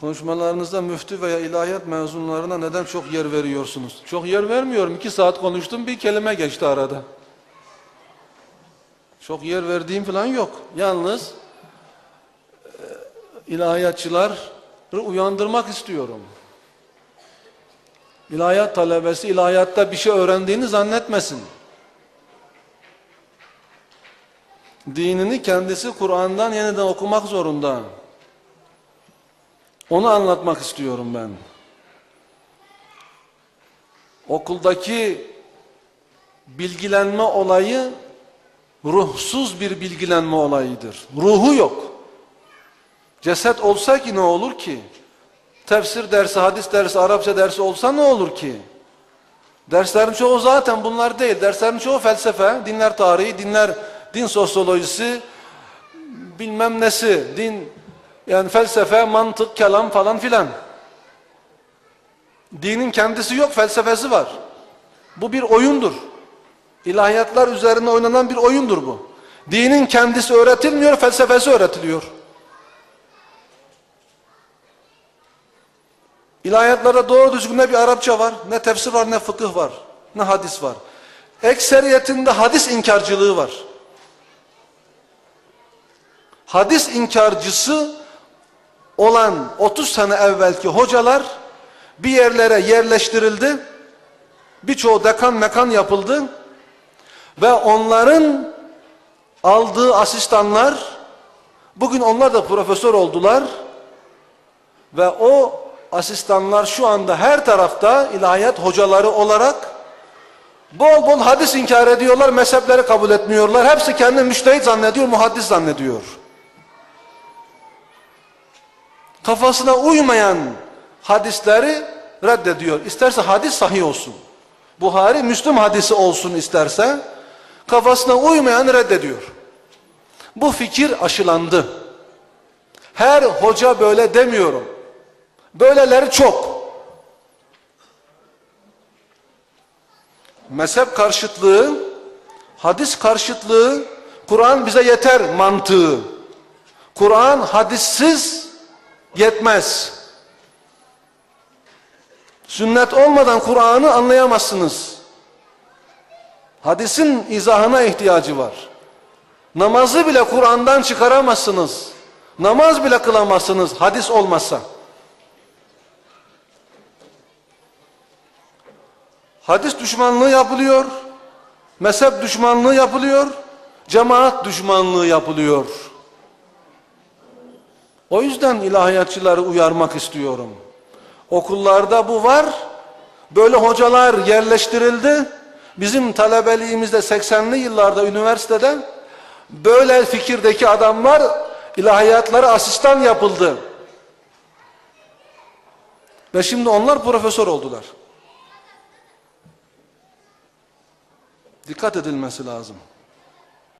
Konuşmalarınızda müftü veya ilahiyat mezunlarına neden çok yer veriyorsunuz? Çok yer vermiyorum. İki saat konuştum bir kelime geçti arada. Çok yer verdiğim falan yok. Yalnız e, ilahiyatçıları uyandırmak istiyorum. İlahiyat talebesi ilahiyatta bir şey öğrendiğini zannetmesin. Dinini kendisi Kur'an'dan yeniden okumak zorunda. Onu anlatmak istiyorum ben. Okuldaki bilgilenme olayı ruhsuz bir bilgilenme olayıdır. Ruhu yok. Ceset olsa ki ne olur ki? Tefsir dersi, hadis dersi, Arapça dersi olsa ne olur ki? Derslerin çoğu zaten bunlar değil. Derslerin çoğu felsefe, dinler tarihi, dinler din sosyolojisi, bilmem nesi, din yani felsefe, mantık, kelam falan filan. Dinin kendisi yok, felsefesi var. Bu bir oyundur. İlahiyatlar üzerine oynanan bir oyundur bu. Dinin kendisi öğretilmiyor, felsefesi öğretiliyor. İlahiyatlarda doğru düzgün ne bir Arapça var, ne tefsir var, ne fıkıh var, ne hadis var. Ekseriyetinde hadis inkarcılığı var. Hadis inkarcısı olan 30 sene evvelki hocalar bir yerlere yerleştirildi. Birçoğu dekan mekan yapıldı. Ve onların aldığı asistanlar bugün onlar da profesör oldular. Ve o asistanlar şu anda her tarafta ilahiyat hocaları olarak bol bol hadis inkar ediyorlar, mezhepleri kabul etmiyorlar. Hepsi kendini müştehit zannediyor, muhaddis zannediyor. Kafasına uymayan hadisleri reddediyor. İsterse hadis sahih olsun. Buhari, Müslüm hadisi olsun isterse kafasına uymayan reddediyor. Bu fikir aşılandı. Her hoca böyle demiyorum. Böyleleri çok. Mezhep karşıtlığı, hadis karşıtlığı, Kur'an bize yeter mantığı. Kur'an hadissiz yetmez. Sünnet olmadan Kur'an'ı anlayamazsınız. Hadisin izahına ihtiyacı var. Namazı bile Kur'an'dan çıkaramazsınız. Namaz bile kılamazsınız hadis olmazsa. Hadis düşmanlığı yapılıyor. Mezhep düşmanlığı yapılıyor. Cemaat düşmanlığı yapılıyor. O yüzden ilahiyatçıları uyarmak istiyorum. Okullarda bu var. Böyle hocalar yerleştirildi. Bizim talebeliğimizde 80'li yıllarda üniversitede böyle fikirdeki adamlar ilahiyatlara asistan yapıldı. Ve şimdi onlar profesör oldular. Dikkat edilmesi lazım.